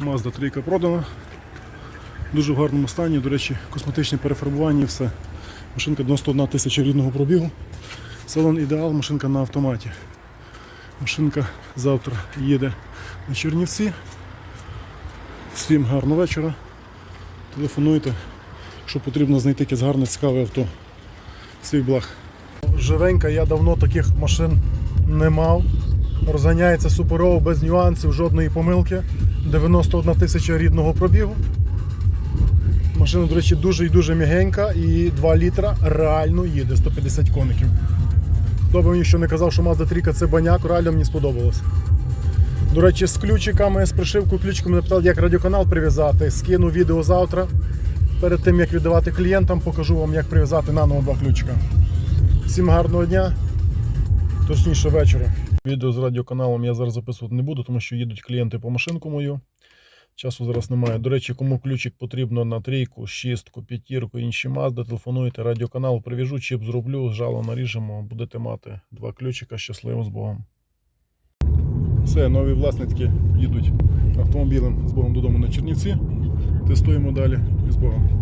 Mazda 3 продана. Дуже в гарному стані, до речі, косметичне перефарбування і все. Машинка 91 тисяча рідного пробігу. Салон ідеал, машинка на автоматі. Машинка завтра їде на Чернівці. Всім гарного вечора. Телефонуйте, якщо потрібно знайти якесь гарне цікаве авто. Всіх благ. Живенька, я давно таких машин не мав. Розганяється суперово, без нюансів, жодної помилки. 91 тисяча рідного пробігу. Машина, до речі, дуже і дуже м'ягенька і 2 літра реально їде 150 коників. Хто би мені ще не казав, що Mazda 3 це баняк, реально мені сподобалось. До речі, з ключиками, з пришивкою ключиками напитали, як радіоканал прив'язати. Скину відео завтра. Перед тим як віддавати клієнтам, покажу вам, як прив'язати наново два ключика. Всім гарного дня, точніше вечора. Відео з радіоканалом я зараз записувати не буду, тому що їдуть клієнти по машинку мою. Часу зараз немає. До речі, кому ключик потрібно на трійку, шістку, п'ятірку, інші Mazda, телефонуйте, радіоканал прив'яжу, чіп зроблю, жало наріжемо, будете мати два ключика. Щасливо з Богом. Все, нові власники їдуть автомобілем з Богом додому на Чернівці. Тестуємо далі і з Богом.